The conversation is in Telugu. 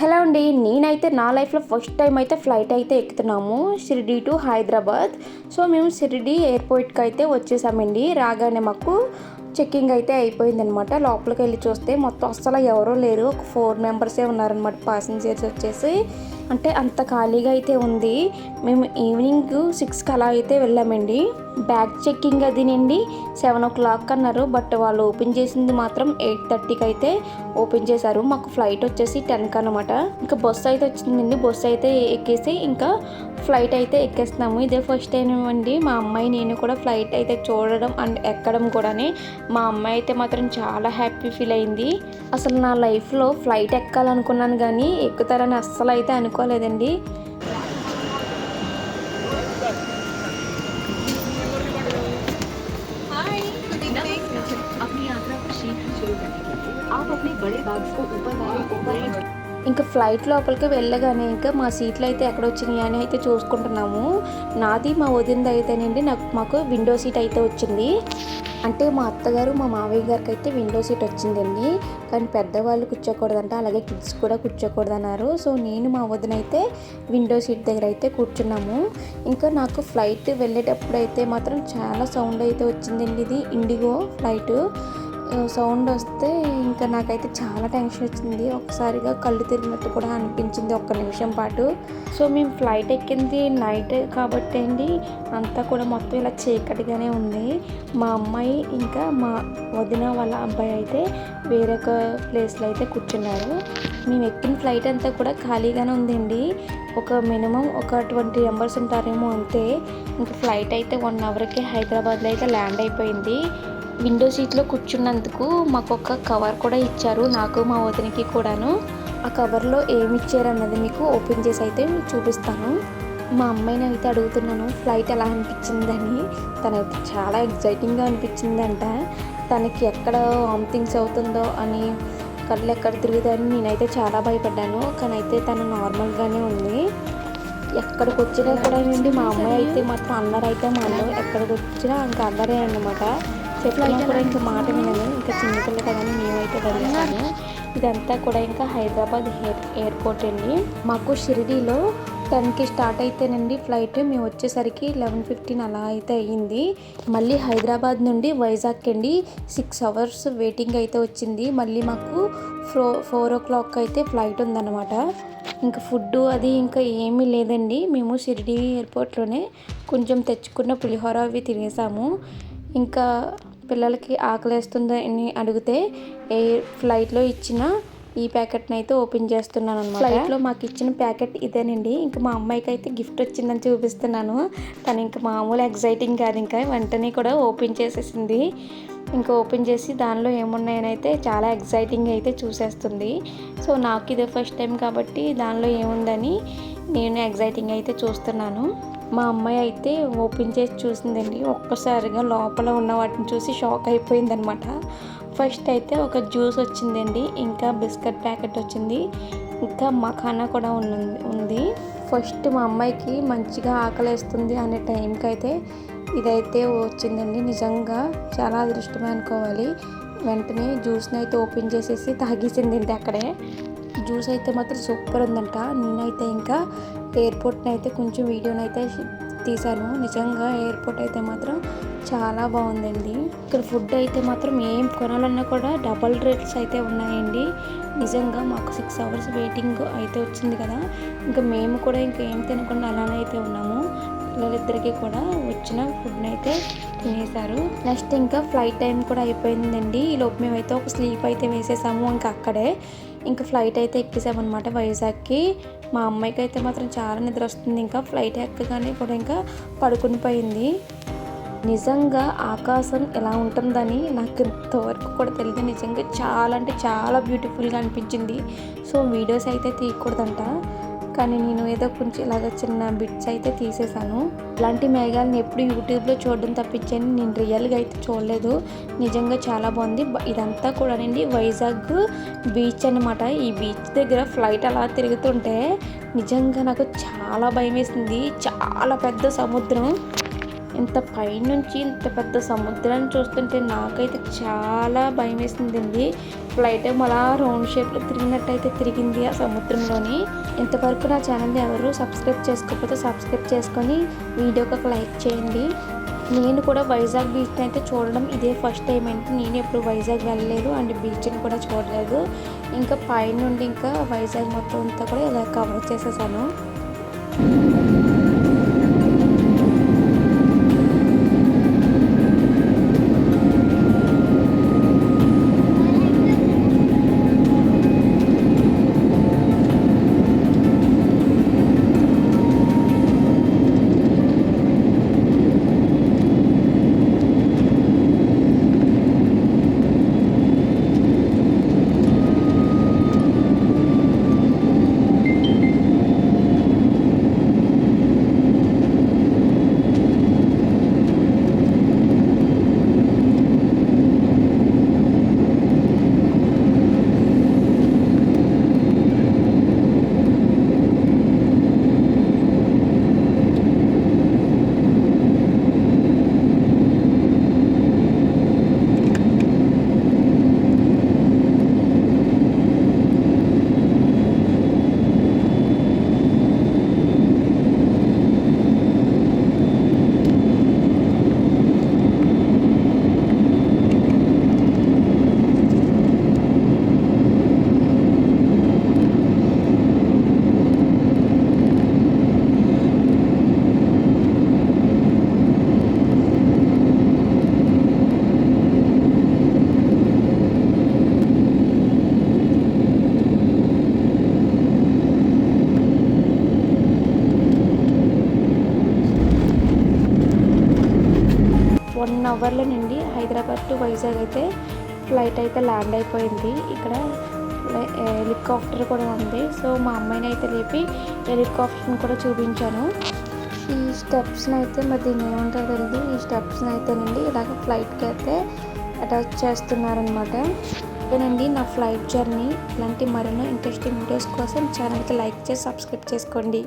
హలో అండి నేనైతే నా లైఫ్లో ఫస్ట్ టైం అయితే ఫ్లైట్ అయితే ఎక్కుతున్నాము షిరిడి టు హైదరాబాద్. సో మేము షిరిడి ఎయిర్పోర్ట్కి అయితే వచ్చేసామండి. రాగానే మాకు చెక్కింగ్ అయితే అయిపోయిందనమాట. లోపలికి వెళ్ళి చూస్తే మొత్తం అస్సలు ఎవరూ లేరు. ఒక ఫోర్ మెంబర్సే ఉన్నారనమాట ప్యాసింజర్స్ వచ్చేసి. అంటే అంత ఖాళీగా అయితే ఉంది. మేము ఈవినింగ్ సిక్స్కి అలా అయితే వెళ్ళామండి. బ్యాగ్ చెక్కింగ్ అది నుండి సెవెన్ ఓ క్లాక్ అన్నారు. బట్ వాళ్ళు ఓపెన్ చేసింది మాత్రం ఎయిట్ థర్టీకి అయితే ఓపెన్ చేశారు. మాకు ఫ్లైట్ వచ్చేసి టెన్కి అనమాట ఇంకా బస్సు అయితే వచ్చిందండి. బస్సు అయితే ఎక్కేసి ఇంకా ఫ్లైట్ అయితే ఎక్కేస్తున్నాము ఇదే ఫస్ట్ టైం అండి మా అమ్మాయి నేను కూడా ఫ్లైట్ అయితే చూడడం అండ్ ఎక్కడం కూడాని మా అమ్మాయి అయితే మాత్రం చాలా హ్యాపీ ఫీల్ అయింది అసలు నా లైఫ్లో ఫ్లైట్ ఎక్కాలనుకున్నాను కానీ ఎక్కుతారని అస్సలు అయితే అనుకోలేదండి अपनी यात्रा को शीघ्र शुरू करने के लिए आप अपने बड़े बैग्स को ऊपर वाले ओवरहेड ఇంకా ఫ్లైట్ లోపలికి వెళ్ళగానే ఇంకా మా సీట్లు అయితే ఎక్కడ వచ్చినాయి అని అయితే చూసుకుంటున్నాము. నాది మా వదినది అయితేనండి నాకు మాకు విండో సీట్ అయితే వచ్చింది. అంటే మా అత్తగారు మా మావయ్య గారికి అయితే విండో సీట్ వచ్చిందండి. కానీ పెద్దవాళ్ళు కూర్చోకూడదంట అలాగే కిడ్స్ కూడా కూర్చోకూడదు అన్నారు సో నేను మా వదిన అయితే విండో సీట్ దగ్గర అయితే కూర్చున్నాము. ఇంకా నాకు ఫ్లైట్ వెళ్ళేటప్పుడు అయితే మాత్రం చాలా సౌండ్ అయితే వచ్చిందండి ఇది ఇండిగో ఫ్లైట్ సౌండ్ వస్తే ఇంకా నాకైతే చాలా టెన్షన్ వచ్చింది. ఒకసారిగా కళ్ళు తిరిగినట్టు కూడా అనిపించింది ఒక్క నిమిషం పాటు. సో మేము ఫ్లైట్ ఎక్కింది నైట్ కాబట్టి అండి. అంతా కూడా మొత్తం ఇలా చీకటిగానే ఉంది. మా అమ్మాయి ఇంకా మా వదిన వాళ్ళ అబ్బాయి అయితే వేరొక ప్లేస్లో అయితే కూర్చున్నారు. మేము ఎక్కిన ఫ్లైట్ అంతా కూడా ఖాళీగానే ఉందండి. ఒక మినిమం ఒక ట్వంటీ మెంబర్స్ ఉంటారేమో అంతే. ఇంకా ఫ్లైట్ అయితే వన్ అవర్కి హైదరాబాద్లో అయితే ల్యాండ్ అయిపోయింది. విండో సీట్లో కూర్చున్నందుకు మాకు ఒక కవర్ కూడా ఇచ్చారు నాకు మా వదినకి కూడాను. ఆ కవర్లో ఏమి ఇచ్చారన్నది మీకు ఓపెన్ చేసి అయితే చూపిస్తాను. మా అమ్మాయిని అయితే అడుగుతున్నాను ఫ్లైట్ ఎలా అనిపించిందని? తనైతే చాలా ఎగ్జైటింగ్గా అనిపించిందంట. తనకి ఎక్కడ వామిటింగ్స్ అవుతుందో అని కళ్ళు ఎక్కడ తిరుగుతాయని నేనైతే చాలా భయపడ్డాను. కానీ అయితే తను నార్మల్గానే ఉంది. ఎక్కడికి వచ్చినా కూడా నుండి మా అమ్మాయి అయితే మాత్రం అన్నారైతే మా అన్న ఎక్కడికి వచ్చినా ఇంకా అన్నారే అన్నమాట. చెప్పినా కూడా ఇంకా మాట వినదు ఇంకా చిన్నపిల్ల కదని మేమైతే వెళ్ళాము ఇదంతా కూడా ఇంకా హైదరాబాద్ ఎయిర్ ఎయిర్పోర్ట్ అండి. మాకు షిరిడీలో టెన్కి స్టార్ట్ అయితేనండి ఫ్లైట్. మేము వచ్చేసరికి లెవెన్ ఫిఫ్టీన్ అలా అయితే అయ్యింది. మళ్ళీ హైదరాబాద్ నుండి వైజాగ్ అండి. సిక్స్ అవర్స్ వెయిటింగ్ అయితే వచ్చింది. మళ్ళీ మాకు ఫో ఫోర్ ఓ క్లాక్ అయితే ఫ్లైట్ ఉందన్నమాట. ఇంకా ఫుడ్ అది ఇంకా ఏమీ లేదండి. మేము షిరిడి ఎయిర్పోర్ట్లోనే కొంచెం తెచ్చుకున్న పులిహోర అవి తినేసాము. ఇంకా పిల్లలకి ఆకలేస్తుందని అని అడిగితే ఎయిర్ ఫ్లైట్లో ఇచ్చిన ఈ ప్యాకెట్ని అయితే ఓపెన్ చేస్తున్నాను అనమాట ఫ్లైట్లో మాకు ఇచ్చిన ప్యాకెట్ ఇదేనండి. ఇంకా మా అమ్మాయికి అయితే గిఫ్ట్ వచ్చిందని చూపిస్తున్నాను. తను ఇంకా మామూలు ఎగ్జైటింగ్ కాదు ఇంకా వెంటనే కూడా ఓపెన్ చేసేసింది. ఇంకా ఓపెన్ చేసి దానిలో ఏమున్నాయనైతే చాలా ఎగ్జైటింగ్ అయితే చూసేస్తుంది. సో నాకు ఇదే ఫస్ట్ టైం కాబట్టి దానిలో ఏముందని నేను ఎగ్జైటింగ్ అయితే చూస్తున్నాను. మా అమ్మాయి అయితే ఓపెన్ చేసి చూసిందండి. ఒక్కసారిగా లోపల ఉన్న వాటిని చూసి షాక్ అయిపోయిందనమాట ఫస్ట్ అయితే ఒక జ్యూస్ వచ్చిందండి. ఇంకా బిస్కెట్ ప్యాకెట్ వచ్చింది. ఇంకా మఖానా కూడా ఉంది ఉంది. ఫస్ట్ మా అమ్మాయికి మంచిగా ఆకలేస్తుంది అనే టైంకి అయితే ఇదైతే వచ్చిందండి. నిజంగా చాలా అదృష్టమే అనుకోవాలి. వెంటనే జ్యూస్ని అయితే ఓపెన్ చేసేసి తాగేసిందండి అక్కడే. జ్యూస్ అయితే మాత్రం సూపర్ ఉందంట. నేనైతే ఇంకా ఎయిర్పోర్ట్ని అయితే కొంచెం వీడియోని అయితే తీశాను. నిజంగా ఎయిర్పోర్ట్ అయితే మాత్రం చాలా బాగుందండి. ఇక్కడ ఫుడ్ అయితే మాత్రం ఏం కొనాలన్నా కూడా డబల్ రేట్స్ అయితే ఉన్నాయండి. నిజంగా మాకు సిక్స్ అవర్స్ వెయిటింగ్ అయితే వచ్చింది కదా. ఇంకా మేము కూడా ఇంకా ఏం తినకుండా అలానే అయితే ఉన్నాము. పిల్లలిద్దరికీ కూడా వచ్చిన ఫుడ్ని అయితే తినేశారు. నెక్స్ట్ ఇంకా ఫ్లైట్ టైం కూడా అయిపోయిందండి. ఈ లోపు మేమైతే ఒక స్లీప్ అయితే వేసేసాము ఇంకా అక్కడే. ఇంకా ఫ్లైట్ అయితే ఎక్కేసామన్నమాట వైజాగ్కి. మా అమ్మాయికి అయితే మాత్రం చాలా నిద్ర వస్తుంది. ఇంకా ఫ్లైట్ ఎక్కగానే కూడా ఇంకా పడుకుని పోయింది. నిజంగా ఆకాశం ఎలా ఉంటుందని నాకు ఇంతవరకు కూడా తెలియదు నిజంగా చాలా అంటే చాలా బ్యూటిఫుల్గా అనిపించింది. సో వీడియోస్ అయితే తీయకూడదంట. కానీ నేను ఏదో కొంచెం ఇలాగ చిన్న బిట్స్ అయితే తీసేసాను ఇలాంటి మేఘాలను ఎప్పుడు యూట్యూబ్లో చూడడం తప్పించాను నేను రియల్గా అయితే చూడలేదు. నిజంగా చాలా బాగుంది. ఇదంతా కూడానండి వైజాగ్ బీచ్ అన్నమాట. ఈ బీచ్ దగ్గర ఫ్లైట్ అలా తిరుగుతుంటే నిజంగా నాకు చాలా భయం వేసింది. చాలా పెద్ద సముద్రం. ఇంత పైనుంచి ఇంత పెద్ద సముద్రాన్ని చూస్తుంటే నాకైతే చాలా భయం వేసిందండి ఫ్లైట్ ఏమో అలా రౌండ్ షేప్లో తిరిగినట్టయితే తిరిగింది ఆ సముద్రంలోని. ఇంతవరకు నా ఛానల్ని ఎవరు సబ్స్క్రైబ్ చేసుకోకపోతే సబ్స్క్రైబ్ చేసుకొని వీడియోకి ఒక లైక్ చేయండి. నేను కూడా వైజాగ్ బీచ్ని అయితే చూడడం ఇదే ఫస్ట్ టైం అంటే నేను ఎప్పుడు వైజాగ్ వెళ్ళలేదు అండ్ బీచ్ని కూడా చూడలేదు. ఇంకా పైనుండి ఇంకా వైజాగ్ మొత్తం అంతా కూడా ఇలా కవర్ చేసేసాను. వన్ అవర్లో నుండి హైదరాబాద్ టు వైజాగ్ అయితే ఫ్లైట్ అయితే ల్యాండ్ అయిపోయింది. ఇక్కడ హెలికాప్టర్ కూడా ఉంది. సో మా అమ్మాయిని అయితే లేపి హెలికాప్టర్ని కూడా చూపించాను. ఈ స్టెప్స్ని అయితే మరి దీన్ని ఏమంటారు తెలియదు ఈ స్టెప్స్ని అయితే నుండి ఇలాగ ఫ్లైట్కి అయితే అటాచ్ చేస్తున్నారనమాట అదేనండి నా ఫ్లైట్ జర్నీ ఇలాంటి మరెన్నో ఇంట్రెస్టింగ్ వీడియోస్ కోసం ఛానల్కి లైక్ చేసి సబ్స్క్రైబ్ చేసుకోండి.